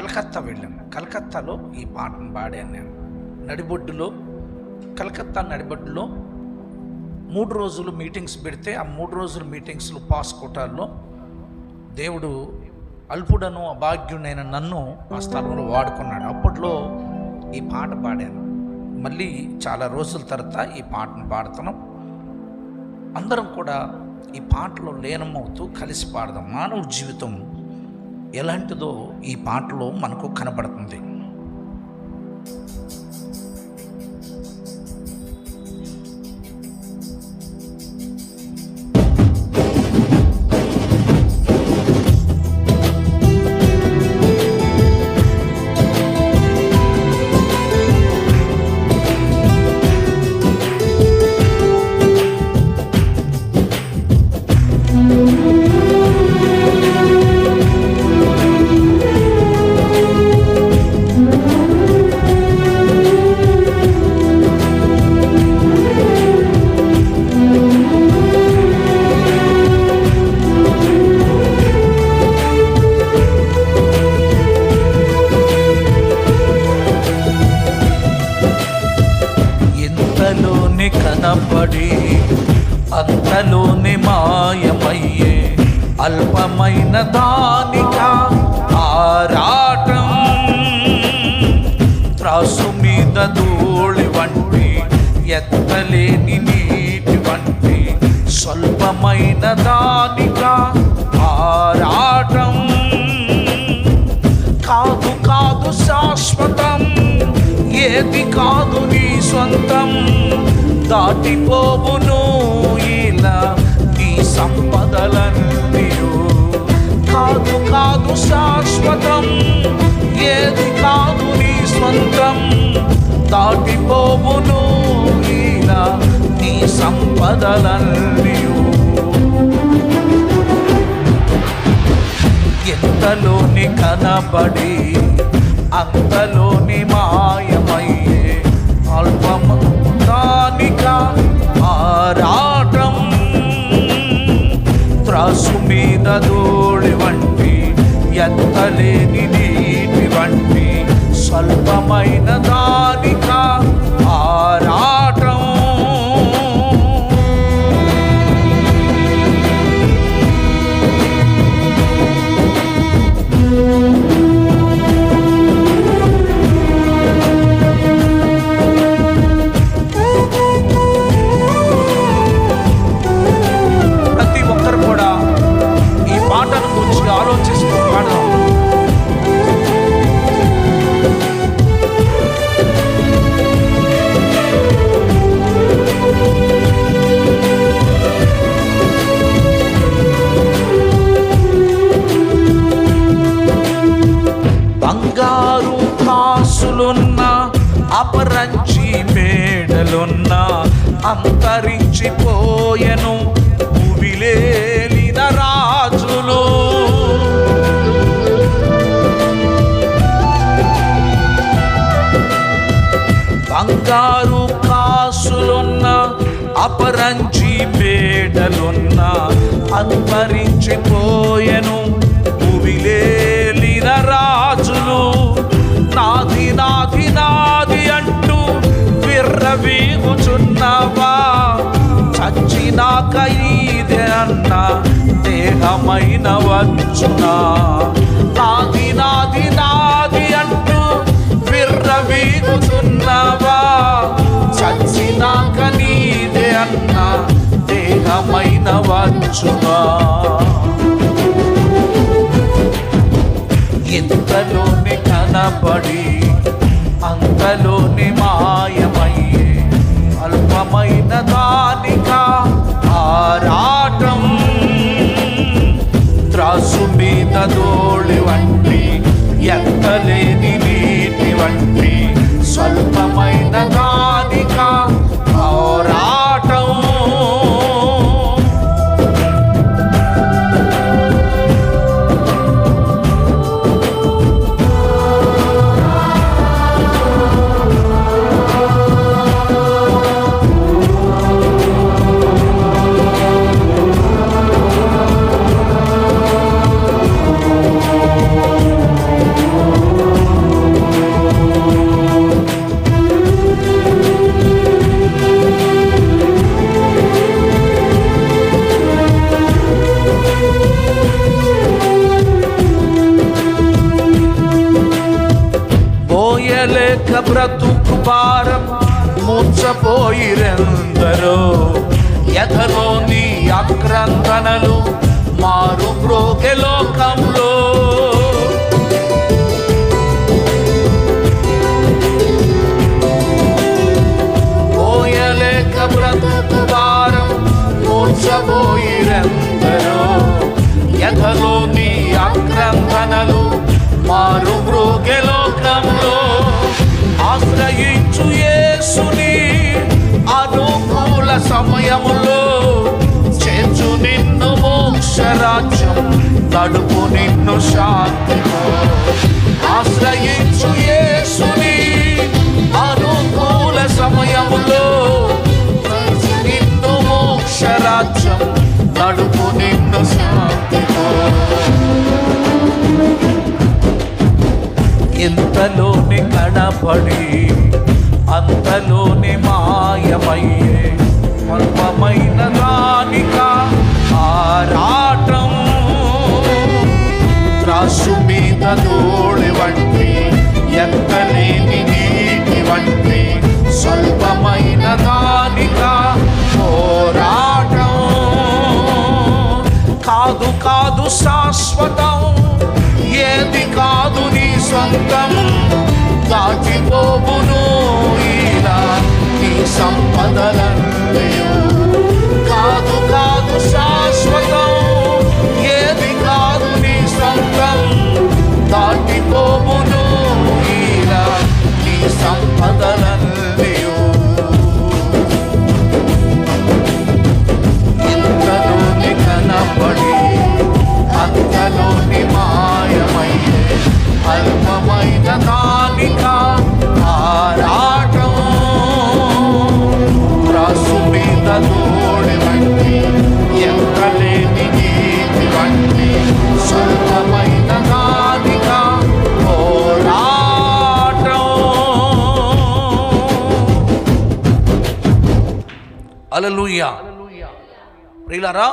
కలకత్తా వెళ్ళాను కలకత్తాలో ఈ పాటను పాడాను నేను. నడిబొడ్డులో కలకత్తా నడిబొడ్డులో మూడు రోజులు మీటింగ్స్ పెడితే ఆ మూడు రోజుల మీటింగ్స్లో పాస్ కోటాల్లో దేవుడు అల్పుడను అభాగ్యుడైన నన్ను ఆ స్థలంలో వాడుకున్నాడు. అప్పట్లో ఈ పాట పాడాను. మళ్ళీ చాలా రోజుల తర్వాత ఈ పాటను పాడుతున్నాం. అందరం కూడా ఈ పాటలో లీనమవుతూ కలిసి పాడదాం. మానవ జీవితం ఎలాంటిదో ఈ పాటలో మనకు కనబడుతుంది. అల్పమైన దానిక ఆరాటం. త్రాసు మీద ధూళి వంటి ఎత్తలేని నీటి వంటి స్వల్పమైన దానిక ఆరాటం. కాదు కాదు శాశ్వతం ఏది కాదు నీ సొంతం దాటిపోవును ఇలా నీ సంపదలన్నీయు. కాదు కాదు శాశ్వతం ఏది కాదు నీ సొంతం దాటిపోవును ఇలా నీ సంపదలన్నీయు. ఎంతలోని కనబడి అంతలోని మాయమై త్రాసు మీద దోళి వంటి ఎత్తలేని నీటి వంటి స్వల్పమైన దానిక ఆరా అంతరించిపోయెను భూమిలేలిన రాజులు. బంగారు కాసులున్న అపరంచి వీగుచున్నావా చచ్చినాక ఇదే అన్న దేహమైన వచ్చునా నాది నాది నాది అంటూ విర్రవీగుచున్నావా? చచ్చినాక నీదే అన్న దేహమైన వచ్చునా ఎంతలోని కనబడి అంతలోని బ్రతుకు భారం. మూర్చపోయిరెందరో. ఎథలోని ఆక్రందనలు మారు బ్రోకె లోకంలో. మారు బ్రోకె లోకంలో ఆశ్రయించు యేసుని అనుకూల సమయములో చేర్చు నిన్ను మోక్షరాజ్యం తడుపు నిన్ను శాంతిలో ఇంతలోని కనపడి అంతలోనే మాయమయ్యే స్వల్పమైన దానిక ఆరాటం. త్రాసు మీద దోళి వంటి ఎక్కలేని నీటి వంటి స్వల్పమైన దానిక పోరాటం. కాదు కాదు శాశ్వత సొంతం అలలుయ్యా ప్రియులారా